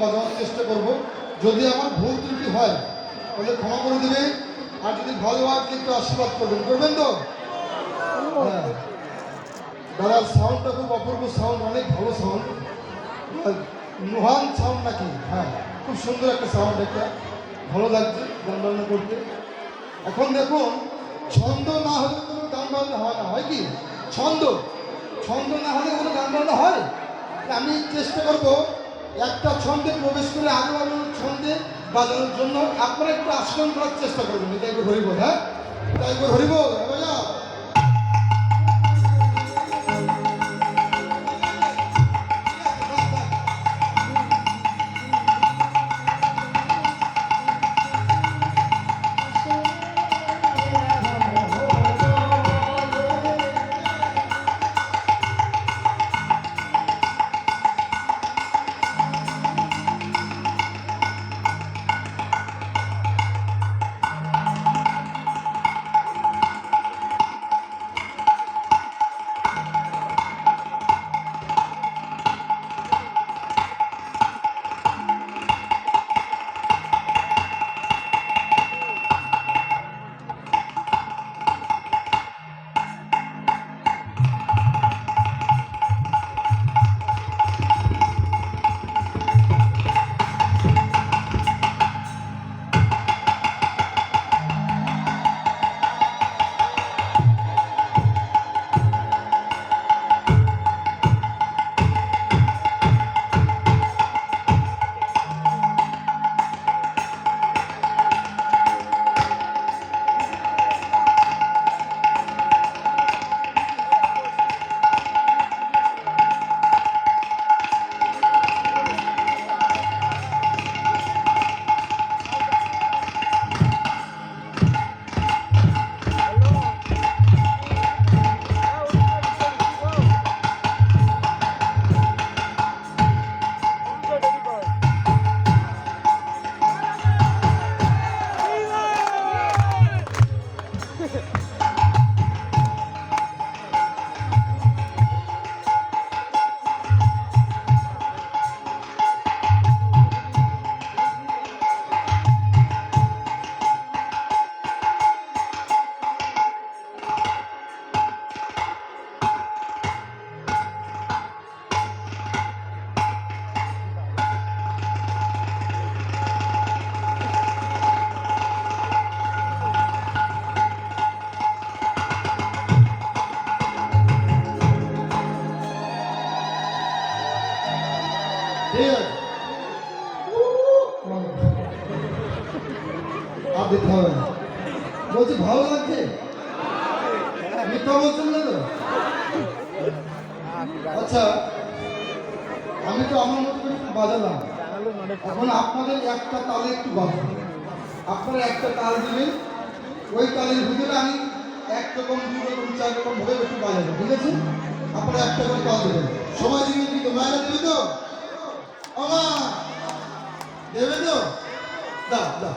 বাজানোর চেষ্টা করব। যদি আমার ভুল ত্রুটি হয়, তাহলে ক্ষমা করে দেবে আর যদি ভালো হয়, কিন্তু আশীর্বাদ করবেন। করবেন তো? হ্যাঁ। দাদার সাউন্ডটা খুব অপূর্ব সাউন্ড, অনেক ভালো সাউন্ড। নুহান সাউন্ড নাকি? হ্যাঁ খুব সুন্দর একটা সাউন্ড একটা। ভালো লাগছে গান বাজনা করতে। এখন দেখুন, ছন্দ না হলে কোনো গান বাজনা হয় না। হয় কি? ছন্দ। ছন্দ না হলে কোনো গান বাজনা হয়? আমি চেষ্টা করব একটা ছন্দে প্রবেশ করে আরও আরও ছন্দে বাজানোর জন্য আপনারা একটু আশ্রম করার চেষ্টা করবেন। এটা একবার হরিব হ্যাঁ? এটা একবার হরিব বাজা আর দিতে বলছি ভালো লাগছে? মিথ্যা বলছেন না তো? আচ্ছা আমি তো আমার মতো করে একটু বাজালাম। এখন আপনাদের একটা তালে একটু বাজাবো। আপনারা একটা তাল দিবেন ওই তালের ভিতরে আমি এক রকম দু রকম চার রকম ভাবে একটু বাজাবো ঠিক আছে? আপনারা একটা করে তাল দেবেন। সবাই দিবেন কিন্তু মায়েরা দেবে তো। আমা দেবে তো? দাও দাও।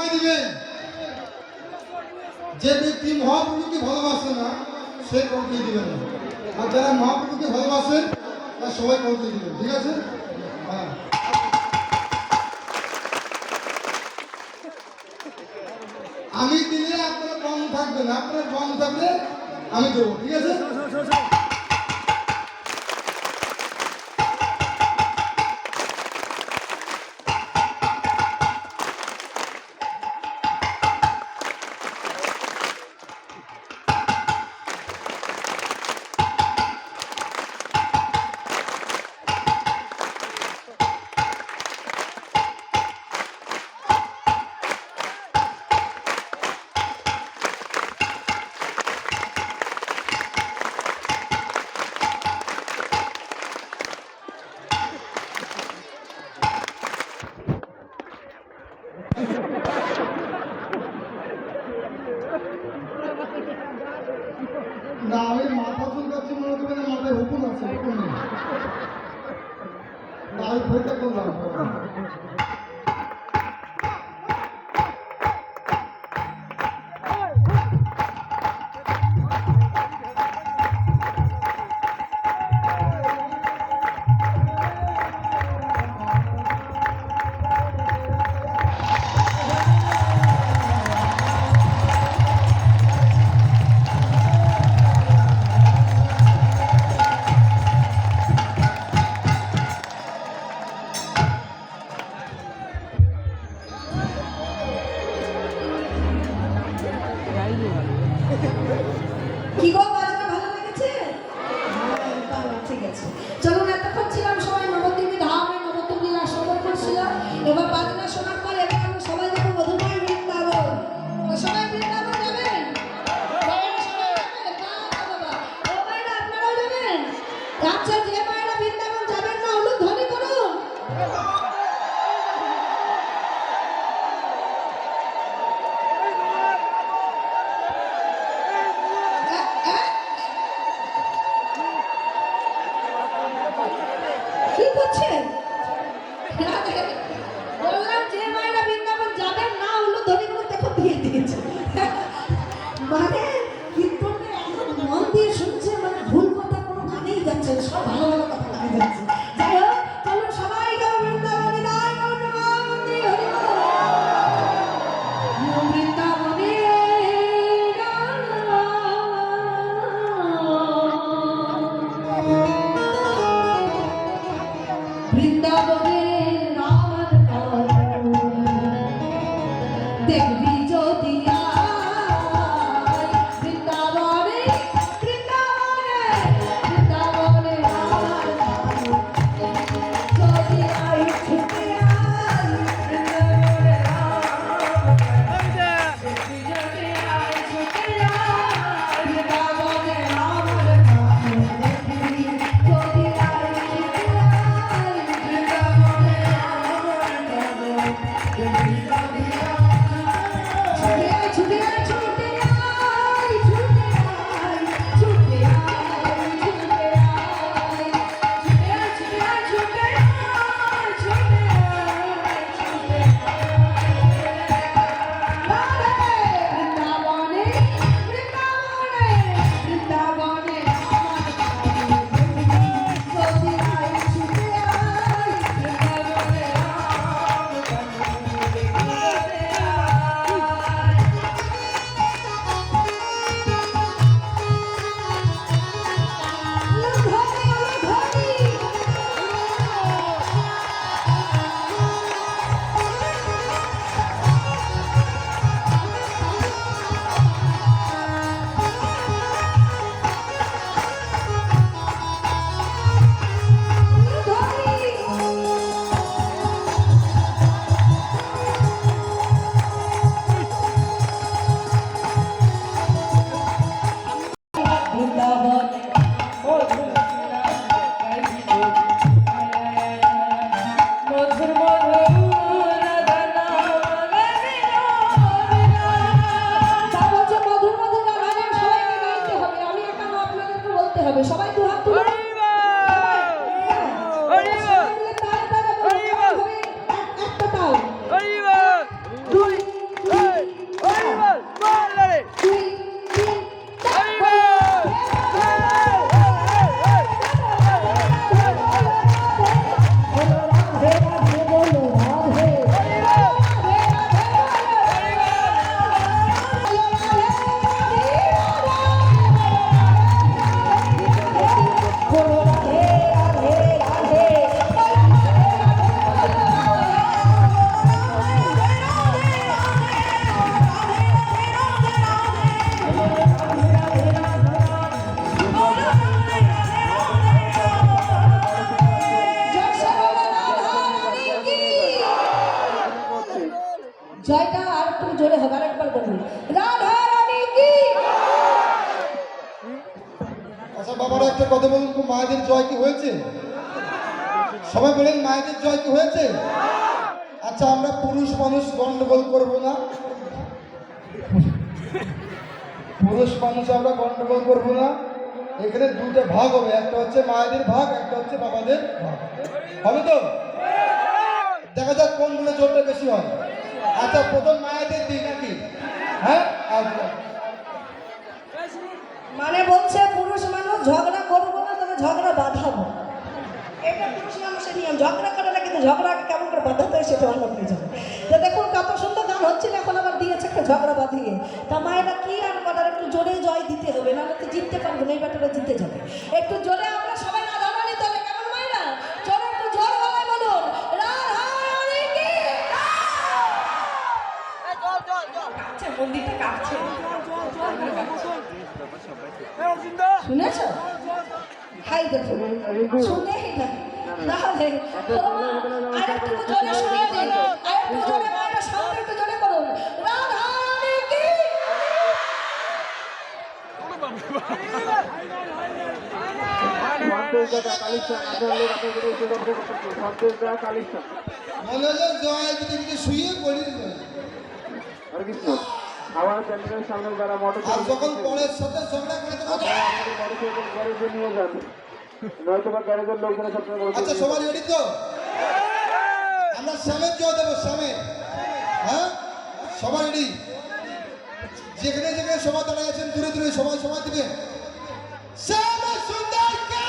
সময় দিবেন যে ব্যক্তি মহাপ্রভুকে ভালোবাসে না, সে করতে দিবে না। আর যারা মহাপ্রভুকে ভালোবাসেন তার সবাই করতে দিবেন ঠিক আছে? হ্যাঁ। আমি দিলে আপনারা কম না, আপনার কম থাকলে আমি দেবো। ঠিক আছে? 哪有不成功呢？দেখবি জয় কি হয়েছে? আচ্ছা আমরা পুরুষ মানুষ গন্ডগোল করব না। পুরুষ মানুষ আমরা গন্ডগোল করব না। এখানে দুটো ভাগ হবে, একটা হচ্ছে মায়েদের ভাগ, একটা হচ্ছে বাবাদের ভাগ। হবে তো? দেখা যাক কোনগুলো জোরটা বেশি হয়। আচ্ছা প্রথম মায়েদের দিই নাকি? হ্যাঁ? আচ্ছা। মানে বলছে পুরুষ মানুষ ঝগড়া করব না, তবে ঝগড়া বাঁধাবো। এটা পুরুষ মানুষের নিয়ম, ঝগড়া করে না কিন্তু ঝগড়াকে কেমন করে বাঁধাতে হয় সেটা অন্য কিছু। তো দেখুন, কত সুন্দর গান হচ্ছিল এখন আবার দিয়েছে একটা ঝগড়া বাঁধিয়ে। তা মায়েরা কি আর করার একটু জোরে জয় দিতে হবে না তো জিততে পারবে না, এই ব্যাটারা জিতে যাবে। একটু জোরে হাই দেখো শুনেই না তাহলে আর একটু জোরে শুনে দিন আর একটু জোরে মায়েরা সামনে একটু জোরে করুন রাধা রানী কি মনে হলো জয় কিছু শুয়ে পড়ি আমার চ্যানেলের সামনে যারা মোটর আর যখন পরের সাথে ঝগড়া করে দেবো মোটরসাইকেল গ্যারেজে নিয়ে যান। নয়তো বা গ্যারেজের লোকজনের বড় আচ্ছা সবাই রেডি তো? আমরা শ্যামের জয় দেবো শ্যামের হ্যাঁ? সবাই রেডি যেখানে যেখানে সবাই দাঁড়িয়ে আছেন দূরে দূরে সবাই সবাই দিবে। সুন্দরকে!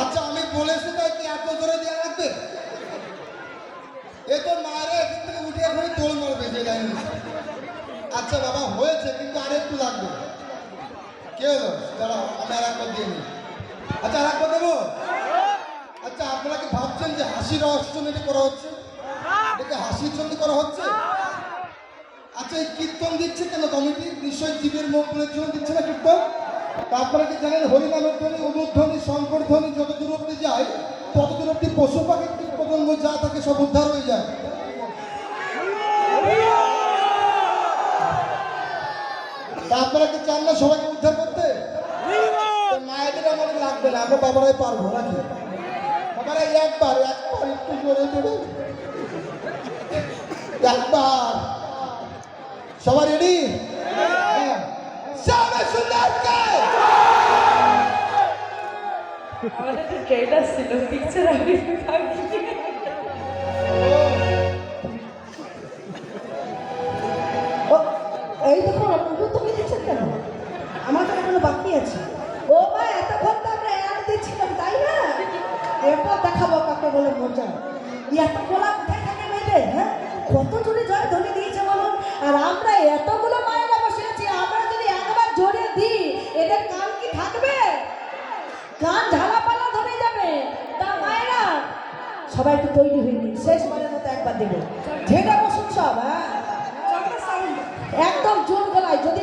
আচ্ছা আমি বলেছি তাই কি এত জোরে দিয়ে রাখবে এ তো মায়েরা এখান থেকে উঠে এখন দোল মারবে যে আচ্ছা বাবা, হয়েছে, কিন্তু আর একটু লাগবে। কে হলো? দাঁড়া আমি আর একবার দিয়ে আচ্ছা আর একবার দেবো? আচ্ছা আপনারা কি ভাবছেন যে হাসি রহস্য জন্য এটা করা হচ্ছে? এটাকে হাসির জন্য করা হচ্ছে? আচ্ছা এই কীর্তন দিচ্ছে কেন? কমিটি নিশ্চয়ই জীবের মঙ্গলের জন্য দিচ্ছে না কীর্তন? তা আপনারা কি জানেন হরিনামের ধ্বনি অনুধ্বনি শঙ্কর ধ্বনি, যত দূর অব্দি যায়, তত দূর অব্দি পশু পাখি পতঙ্গ যা থাকে সব উদ্ধার হয়ে যায়। তা আপনারা কি চান না সবাইকে উদ্ধার করতে? মায়েদের আমাদের লাগবে না, আমরা বাবারাই পারব নাকি? বাবারা, একবার একবার একটু জোরে জোরে। একবার। সবাই রেডি এই দেখুন আপনার তো দিচ্ছেন কেন? আমার তো এখনও বাকি আছে। ও মা, এতক্ষণ তো আমরা অ্যাড দিচ্ছিলাম, তাই না? এরপর দেখাবো কাকে বলে মজা। এত গোলা কোথায় মেয়েদের হ্যাঁ? কত জোরে জয় ধরে দিয়েছে বলুন। আর আমরা এতগুলো মায়েরা বসে আছি আমরা যদি একবার জোরে দিই এদের কান কি থাকবে কান ঝালাপালা ধরে যাবে তা মায়েরা সবাই একটু তৈরি নিন শেষবারের মতো একবার দেবে। ঝেড়ে বসুন সব হ্যাঁ? একদম জোর গলায়। যদি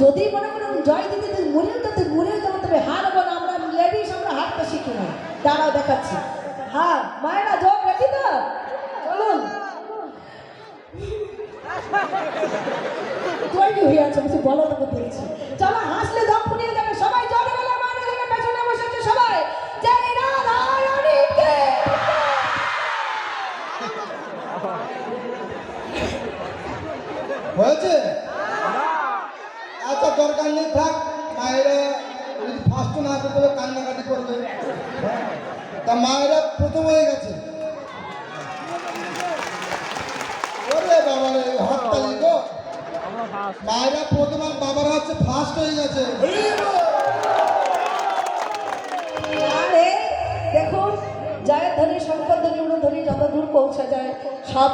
যদি মনে করুন জয় দিদি তুই মরেও তো তুই মরেও যাব তবে হারবো না আমরা লেডিস, আমরা হারতে শিখি না। দাঁড়াও, দেখাচ্ছি। হ্যাঁ মায়েরা, জোর রেডি তো বলুন তৈরি হয়ে আছে বলো তোকে দিয়েছি চলো, হাসলে দম হয়েছে? আচ্ছা দরকার নেই, থাক। মায়েরা যদি ফার্স্ট না করতে কান্নাকাটি করবে। তা মায়েরা প্রথম হয়ে গেছে। মায়েরা প্রথম আর বাবারা হচ্ছে ফার্স্ট হয়ে গেছে। দেখুন জয় ধ্বনি শঙ্কর ধ্বনি উড়ো ধ্বনি যত দূর পৌঁছা যায়, সব